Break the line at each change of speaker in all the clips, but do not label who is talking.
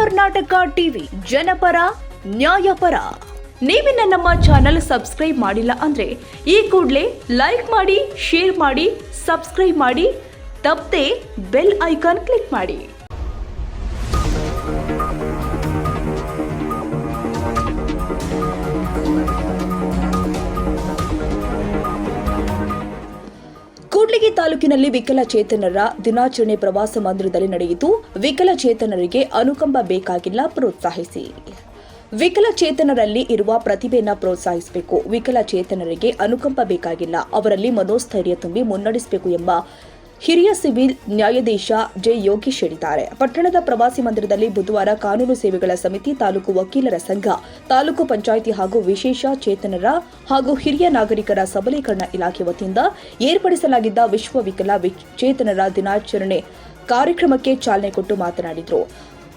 Karnataka TV ಜನಪರ, ನ್ಯಾಯಪರ. ನೀವಿನ್ನ ನಮ್ಮ channel subscribe ಮಾಡಿಲ್ಲ ಅಂದ್ರೆ ಈ ಕೂಡಲೇ ಲೈಕ್ ಮಾಡಿ, ಶೇರ್ ಮಾಡಿ, ಸಬ್ಸ್ಕ್ರೈಬ್ ಮಾಡಿ, ತಪ್ಪದೆ ಬೆಲ್ ಐಕಾನ್ ಕ್ಲಿಕ್ ಮಾಡಿ. ತಾಲೂಕಿನಲ್ಲಿ ವಿಕಲಚೇತನರ ದಿನಾಚರಣೆ ಪ್ರವಾಸ ಮಂದಿರದಲ್ಲಿ ನಡೆಯಿತು. ವಿಕಲಚೇತನರಿಗೆ ಅನುಕಂಪ ಬೇಕಾಗಿಲ್ಲ, ಪ್ರೋತ್ಸಾಹಿಸಿ. ವಿಕಲಚೇತನರಲ್ಲಿ ಇರುವ ಪ್ರತಿಭೆಯನ್ನು ಪ್ರೋತ್ಸಾಹಿಸಬೇಕು. ವಿಕಲಚೇತನರಿಗೆ ಅನುಕಂಪ ಬೇಕಾಗಿಲ್ಲ. ಅವರಲ್ಲಿ ಮನೋಸ್ಥೈರ್ಯ ತುಂಬಿ ಮುನ್ನಡೆಸಬೇಕು ಎಂಬ ಹಿರಿಯ ಸಿವಿಲ್ ನ್ಯಾಯಾಧೀಶ ಜೆ ಯೋಗೀಶ್ ಹೇಳಿದ್ದಾರೆ. ಪಟ್ಟಣದ ಪ್ರವಾಸಿ ಮಂದಿರದಲ್ಲಿ ಬುಧವಾರ ಕಾನೂನು ಸೇವೆಗಳ ಸಮಿತಿ ತಾಲೂಕು ವಕೀಲರ ಸಂಘ, ತಾಲೂಕು ಪಂಚಾಯಿತಿ ಹಾಗೂ ವಿಶೇಷ ಚೇತನರ ಹಾಗೂ ಹಿರಿಯ ನಾಗರಿಕರ ಸಬಲೀಕರಣ ಇಲಾಖೆ ವತಿಯಿಂದ ಏರ್ಪಡಿಸಲಾಗಿದ್ದ ವಿಶ್ವ ವಿಕಲ ವಿಚ್- ಚೇತನರ ದಿನಾಚರಣೆ ಕಾರ್ಯಕ್ರಮಕ್ಕೆ ಚಾಲನೆ ಕೊಟ್ಟು ಮಾತನಾಡಿದರು.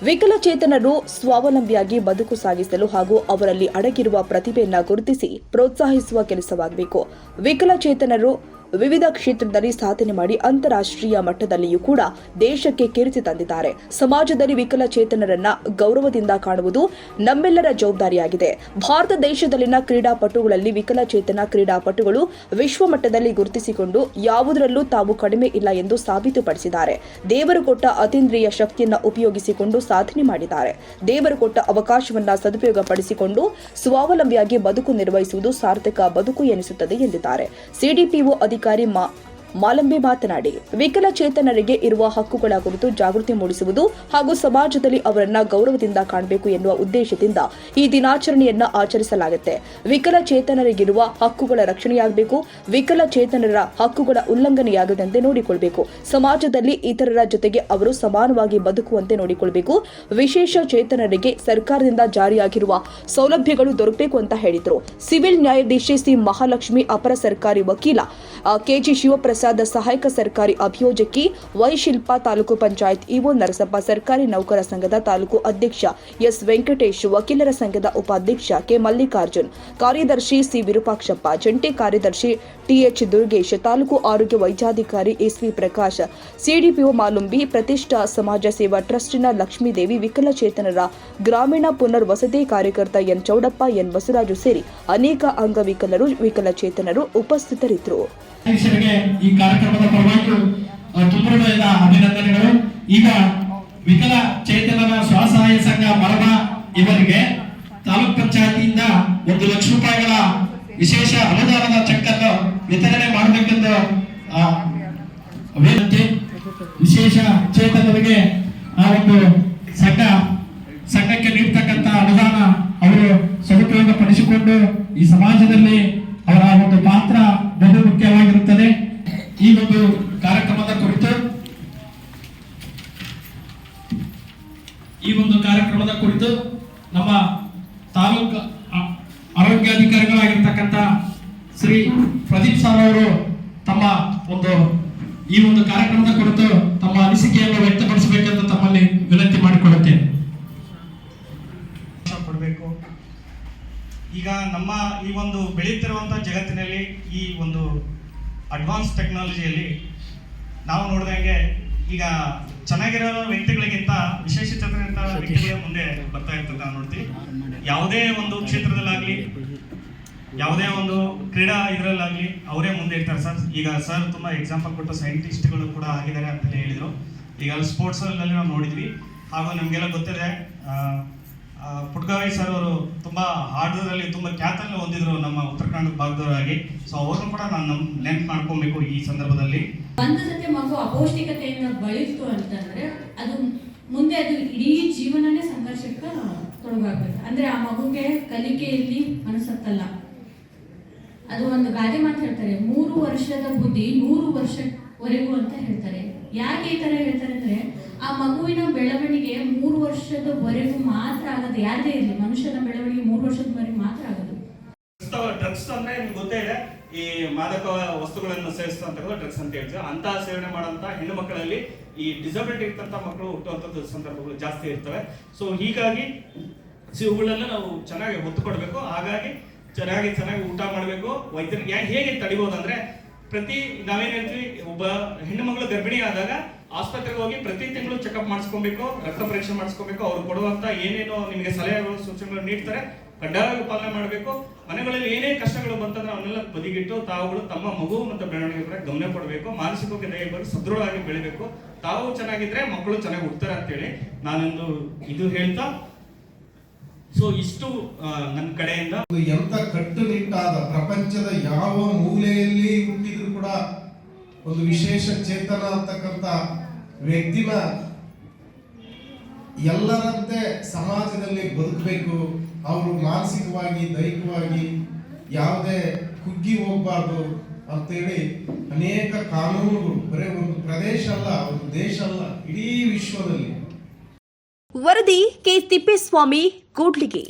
ವಿಕಲಚೇತನರು ಸ್ವಾವಲಂಬಿಯಾಗಿ ಬದುಕು ಸಾಗಿಸಲು ಹಾಗೂ ಅವರಲ್ಲಿ ಅಡಗಿರುವ ಪ್ರತಿಭೆಯನ್ನು ಗುರುತಿಸಿ ಪ್ರೋತ್ಸಾಹಿಸುವ ಕೆಲಸವಾಗಬೇಕು. ವಿಕಲಚೇತನರು ವಿವಿಧ ಕ್ಷೇತ್ರದಲ್ಲಿ ಸಾಧನೆ ಮಾಡಿ ಅಂತಾರಾಷ್ಟ್ರೀಯ ಮಟ್ಟದಲ್ಲಿಯೂ ಕೂಡ ದೇಶಕ್ಕೆ ಕೀರ್ತಿ ತಂದಿದ್ದಾರೆ. ಸಮಾಜದಲ್ಲಿ ವಿಕಲಚೇತನರನ್ನ ಗೌರವದಿಂದ ಕಾಣುವುದು ನಮ್ಮೆಲ್ಲರ ಜವಾಬ್ದಾರಿಯಾಗಿದೆ. ಭಾರತ ದೇಶದಲ್ಲಿನ ಕ್ರೀಡಾಪಟುಗಳಲ್ಲಿ ವಿಕಲಚೇತನ ಕ್ರೀಡಾಪಟುಗಳು ವಿಶ್ವ ಮಟ್ಟದಲ್ಲಿ ಗುರುತಿಸಿಕೊಂಡು ಯಾವುದರಲ್ಲೂ ತಾವು ಕಡಿಮೆ ಇಲ್ಲ ಎಂದು ಸಾಬೀತುಪಡಿಸಿದ್ದಾರೆ. ದೇವರು ಕೊಟ್ಟ ಅತೀಂದ್ರಿಯ ಶಕ್ತಿಯನ್ನ ಉಪಯೋಗಿಸಿಕೊಂಡು ಸಾಧನೆ ಮಾಡಿದ್ದಾರೆ. ದೇವರು ಕೊಟ್ಟ ಅವಕಾಶವನ್ನ ಸದುಪಯೋಗ ಪಡಿಸಿಕೊಂಡು ಸ್ವಾವಲಂಬಿಯಾಗಿ ಬದುಕು ನಿರ್ವಹಿಸುವುದು ಸಾರ್ಥಕ ಬದುಕು ಎನಿಸುತ್ತದೆ ಎಂದಿದ್ದಾರೆ. ಸಿಡಿಪಿಒ ಅಧಿಕಾರಿ कार्यमा ಮಾಲಂಬೆ ಮಾತನಾಡಿ, ವಿಕಲಚೇತನರಿಗೆ ಇರುವ ಹಕ್ಕುಗಳ ಕುರಿತು ಜಾಗೃತಿ ಮೂಡಿಸುವುದು ಹಾಗೂ ಸಮಾಜದಲ್ಲಿ ಅವರನ್ನ ಗೌರವದಿಂದ ಕಾಣಬೇಕು ಎನ್ನುವ ಉದ್ದೇಶದಿಂದ ಈ ದಿನಾಚರಣೆಯನ್ನ ಆಚರಿಸಲಾಗುತ್ತೆ. ವಿಕಲಚೇತನರಿಗಿರುವ ಹಕ್ಕುಗಳ ರಕ್ಷಣೆಯಾಗಬೇಕು, ವಿಕಲಚೇತನರ ಹಕ್ಕುಗಳ ಉಲ್ಲಂಘನೆಯಾಗದಂತೆ ನೋಡಿಕೊಳ್ಬೇಕು. ಸಮಾಜದಲ್ಲಿ ಇತರರ ಜೊತೆಗೆ ಅವರು ಸಮಾನವಾಗಿ ಬದುಕುವಂತೆ ನೋಡಿಕೊಳ್ಬೇಕು. ವಿಶೇಷ ಚೇತನರಿಗೆ ಸರ್ಕಾರದಿಂದ ಜಾರಿಯಾಗಿರುವ ಸೌಲಭ್ಯಗಳು ದೊರಕಬೇಕು ಅಂತ ಹೇಳಿದ್ರು. ಸಿವಿಲ್ ನ್ಯಾಯಾಧೀಶೆ ಸಿ ಮಹಾಲಕ್ಷ್ಮಿ, ಅಪರ ಸರ್ಕಾರಿ ವಕೀಲ ಕೆಜಿ ಶಿವಪ್ರಸಾದ್ ಸಹಾಯಕ ಸರ್ಕಾರಿ ಅಭಿಯೋಜಕಿ ವೈಶಿಲ್ಪ ತಾಲೂಕು ಪಂಚಾಯತ್ ಇಒ ನರಸಪ್ಪ ಸರ್ಕಾರಿ ನೌಕರ ಸಂಘದ ತಾಲೂಕು ಅಧ್ಯಕ್ಷ ಎಸ್ ವೆಂಕಟೇಶ್, ವಕೀಲರ ಸಂಘದ ಉಪಾಧ್ಯಕ್ಷ ಕೆ ಮಲ್ಲಿಕಾರ್ಜುನ್, ಕಾರ್ಯದರ್ಶಿ ಸಿ ವಿರೂಪಾಕ್ಷಪ್ಪ, ಜಂಟಿ ಕಾರ್ಯದರ್ಶಿ ಟಿಎಚ್ ದುರ್ಗೇಶ್, ತಾಲೂಕು ಆರೋಗ್ಯ ವೈದ್ಯಾಧಿಕಾರಿ ಎಸ್ವಿ ಪ್ರಕಾಶ್ ಸಿಡಿಪಿಒ ಮಾಲುಂಬಿ, ಪ್ರತಿಷ್ಠಾ ಸಮಾಜ ಸೇವಾ ಟ್ರಸ್ಟಿನ ಲಕ್ಷ್ಮೀದೇವಿ, ವಿಕಲಚೇತನರ ಗ್ರಾಮೀಣ ಪುನರ್ವಸತಿ ಕಾರ್ಯಕರ್ತ ಎನ್ ಚೌಡಪ್ಪ, ಎನ್ ಬಸವರಾಜು ಸೇರಿ ಅನೇಕ ಅಂಗವಿಕಲರು, ವಿಕಲಚೇತನರು ಉಪಸ್ಥಿತರಿದ್ದರು.
ಕಾರ್ಯಕ್ರಮದ ಪರವಾಗಿ ತುಂಬ ಅಭಿನಂದನೆಗಳು. ಈಗ ವಿಕಲ ಚೇತನರ ಸ್ವಸಹಾಯ ಸಂಘ ಮರಮ ಇವರಿಗೆ ತಾಲೂಕ್ ಪಂಚಾಯತಿಯಿಂದ ಒಂದು ಲಕ್ಷ ರೂಪಾಯಿಗಳ ವಿಶೇಷ ಅನುದಾನದ ಚೆಕ್ ಅನ್ನು ವಿತರಣೆ ಮಾಡಬೇಕೆಂದು ವಿನಂತಿ. ವಿಶೇಷ ಚೇತನರಿಗೆ ಆ ಒಂದು ಸಂಘ, ಸಂಘಕ್ಕೆ ನೀಡ್ತಕ್ಕಂತ ಅನುದಾನ ಅವರು ಸದುಪಯೋಗ ಪಡಿಸಿಕೊಂಡು ಈ ಸಮಾಜದಲ್ಲಿ ಅವರ ಒಂದು ಪಾತ್ರ ಬಹು ಮುಖ್ಯವಾಗಿರುತ್ತದೆ ಈ ಒಂದು ಕಾರ್ಯಕ್ರಮದ ಕುರಿತು, ಈ ಒಂದು ಕಾರ್ಯಕ್ರಮದ ಕುರಿತು ನಮ್ಮ ತಾಲೂಕು ಆರೋಗ್ಯಾಧಿಕಾರಿಗಳಾಗಿರ್ತಕ್ಕಂಥ ಶ್ರೀ ಪ್ರದೀಪ್ ಸರ್ ಅವರು ತಮ್ಮ ಒಂದು ಈ ಒಂದು ಕಾರ್ಯಕ್ರಮದ ಕುರಿತು ತಮ್ಮ ಅನಿಸಿಕೆಯನ್ನು ವ್ಯಕ್ತಪಡಿಸಬೇಕೆಂದು ತಮ್ಮಲ್ಲಿ ವಿನಂತಿ ಮಾಡಿಕೊಳ್ಳುತ್ತೇನೆ.
ಕೊಡಬೇಕು. ಈಗ ನಮ್ಮ ಈ ಒಂದು ಬೆಳೀತಿರುವಂಥ ಜಗತ್ತಿನಲ್ಲಿ ಈ ಒಂದು ಅಡ್ವಾನ್ಸ್ ಟೆಕ್ನಾಲಜಿಯಲ್ಲಿ ನಾವು ನೋಡಿದಂಗೆ ಈಗ ಚೆನ್ನಾಗಿರೋ ವ್ಯಕ್ತಿಗಳಿಗಿಂತ ವಿಶೇಷ ಚೇತನಂತ ವ್ಯಕ್ತಿಗಳೇ ಮುಂದೆ ಬರ್ತಾ ಇರ್ತದೆ ನಾವು ನೋಡ್ತೀವಿ. ಯಾವುದೇ ಒಂದು ಕ್ಷೇತ್ರದಲ್ಲಾಗಲಿ ಯಾವುದೇ ಒಂದು ಕ್ರೀಡಾ ಇದರಲ್ಲಾಗಲಿ ಅವರೇ ಮುಂದೆ ಇರ್ತಾರೆ ಸರ್. ಈಗ ಸರ್ ತುಂಬ ಎಕ್ಸಾಂಪಲ್ ಕೊಟ್ಟು ಸೈಂಟಿಸ್ಟ್ಗಳು ಕೂಡ ಆಗಿದ್ದಾರೆ ಅಂತಲೇ ಹೇಳಿದರು. ಈಗ ಸ್ಪೋರ್ಟ್ಸಲ್ಲಿ ನಾವು ನೋಡಿದ್ವಿ. ಹಾಗೂ ನಮಗೆಲ್ಲ ಗೊತ್ತಿದೆ ಪುಟ್ಗಾವಿ ಸರ್ ಅವರು ತುಂಬ ಹಾಡೋದ್ರಲ್ಲಿ ತುಂಬ ಖ್ಯಾತನ್ನು ಹೊಂದಿದ್ರು ನಮ್ಮ ಉತ್ತರ ಕನ್ನಡ ಭಾಗದವರಾಗಿ. ಸೊ ಅವ್ರನ್ನು ಕೂಡ ನಾನು ನಮ್ ನೆನ್ಪು ಮಾಡ್ಕೊಬೇಕು ಈ ಸಂದರ್ಭದಲ್ಲಿ.
ಒಂದು ಸತಿ ಮಗು ಅಪೌಷ್ಟಿಕತೆಯಿಂದ ಬಳಲಿತು ಅಂತಂದ್ರೆ ಅದು ಮುಂದೆ ಅದು ಇಡೀ ಜೀವನನೇ ಸಂಘರ್ಷಕ್ಕೆ ತೊಡಗಾಗ್ಬೇಕು. ಅಂದ್ರೆ ಆ ಮಗುಗೆ ಕಲಿಕೆಯಲ್ಲಿ ಅನಿಸತ್ತಲ್ಲ ಅದು ಒಂದು ಗಾದೆ ಮಾತು ಹೇಳ್ತಾರೆ, ಮೂರು ವರ್ಷದ ಬುದ್ಧಿ ನೂರು ವರ್ಷವರೆಗೂ ಅಂತ ಹೇಳ್ತಾರೆ. ಯಾಕೆ ಈ ತರ ಹೇಳ್ತಾರೆ ಅಂದ್ರೆ ಆ ಮಗುವಿನ ಬೆಳವಣಿಗೆ ಮೂರು ವರ್ಷದವರೆಗೂ ಮಾತ್ರ ಆಗದು. ಯಾರದೇ ಇರಲಿ, ಮನುಷ್ಯನ ಬೆಳವಣಿಗೆ ಮೂರು ವರ್ಷದವರೆಗೆ ಮಾತ್ರ ಆಗದು.
ಡ್ರಗ್ಸ್ ಅಂದ್ರೆ ನಿಮ್ಗೆ ಗೊತ್ತೇ ಇದೆ. ಈ ಮಾದಕ ವಸ್ತುಗಳನ್ನು ಸೇವಿಸ್ತಂತ ಡ್ರಗ್ಸ್ ಅಂತ ಹೇಳ್ತೀವಿ ಅಂತ ಸೇವನೆ ಮಾಡುವಂತ ಹೆಣ್ಣು ಮಕ್ಕಳಲ್ಲಿ ಈ ಡಿಸಬಿಲಿಟಿ ಇರ್ತಂತ ಮಕ್ಕಳು ಹುಟ್ಟುವಂಥದ್ದು ಸಂದರ್ಭಗಳು ಜಾಸ್ತಿ ಇರ್ತವೆ. ಸೊ ಹೀಗಾಗಿ ಇವುಗಳನ್ನ ನಾವು ಚೆನ್ನಾಗಿ ಒತ್ತು ಕೊಡಬೇಕು ಹಾಗಾಗಿ ಚೆನ್ನಾಗಿ ಚೆನ್ನಾಗಿ ಊಟ ಮಾಡಬೇಕು. ವೈದ್ಯರಿಗೆ ಹೇಗೆ ತಡಿಬಹುದು ಅಂದ್ರೆ ಪ್ರತಿ ನಾವೇನ್ ಹೇಳ್ತೀವಿ, ಒಬ್ಬ ಹೆಣ್ಣು ಮಗಳು ಗರ್ಭಿಣಿ ಆದಾಗ ಆಸ್ಪತ್ರೆಗೆ ಹೋಗಿ ಪ್ರತಿ ತಿಂಗಳು ಚೆಕಪ್ ಮಾಡಿಸ್ಕೊಬೇಕು, ರಕ್ತ ಪರೀಕ್ಷೆ ಮಾಡಿಸ್ಕೋಬೇಕು, ಅವ್ರು ಕೊಡುವಂತ ಏನೇನು ನಿಮಗೆ ಸಲಹೆಗಳು, ಸೂಚನೆಗಳು ನೀಡ್ತಾರೆ ಕಡ್ಡಾಯವಾಗಿ ಪಾಲನೆ ಮಾಡಬೇಕು. ಮನೆಗಳಲ್ಲಿ ಏನೇ ಕಷ್ಟಗಳು ಬಂತಂದ್ರೆ ಅವನ್ನೆಲ್ಲ ಬದಿಗಿಟ್ಟು ತಾವುಗಳು ತಮ್ಮ ಮಗು ಮತ್ತು ಬೆಳವಣಿಗೆ ಕೂಡ ಗಮನ ಕೊಡಬೇಕು. ಮಾನಸಿಕವಾಗಿ ದಯವಾಗಿ ಸದೃಢವಾಗಿ ಬೆಳಿಬೇಕು. ತಾವು ಚೆನ್ನಾಗಿದ್ರೆ ಮಕ್ಕಳು ಚೆನ್ನಾಗಿ ಹುಡ್ತಾರೆ ಅಂತೇಳಿ ನಾನೊಂದು ಇದು ಹೇಳ್ತಾ. ಸೊ ಇಷ್ಟು ನನ್ನ ಕಡೆಯಿಂದ.
ಎಂತ ಕಟ್ಟುನಿಟ್ಟಾದ ಪ್ರಪಂಚದ ಯಾವ ಮೂಲೆಯಲ್ಲಿ ಹುಟ್ಟಿದ್ರು ಕೂಡ ಒಂದು ವಿಶೇಷ ಚೇತನ ಅಂತಕ್ಕಂಥ ವ್ಯಕ್ತಿನ ಎಲ್ಲರಂತೆ ಸಮಾಜದಲ್ಲಿ ಬದುಕಬೇಕು. ಅವರು ಮಾನಸಿಕವಾಗಿ, ದೈಹಿಕವಾಗಿ ಯಾವುದೇ ಕುಗ್ಗಿ ಹೋಗ್ಬಾರ್ದು ಅಂತೇಳಿ ಅನೇಕ ಕಾನೂನುಗಳು, ಬರೀ ಒಂದು ಪ್ರದೇಶ ಅಲ್ಲ, ಒಂದು ದೇಶ ಅಲ್ಲ, ಇಡೀ ವಿಶ್ವದಲ್ಲಿ.
ವರದಿ ಕೆ ತಿಪ್ಪೇಸ್ವಾಮಿ, ಕೂಡ್ಲಿಗಿ.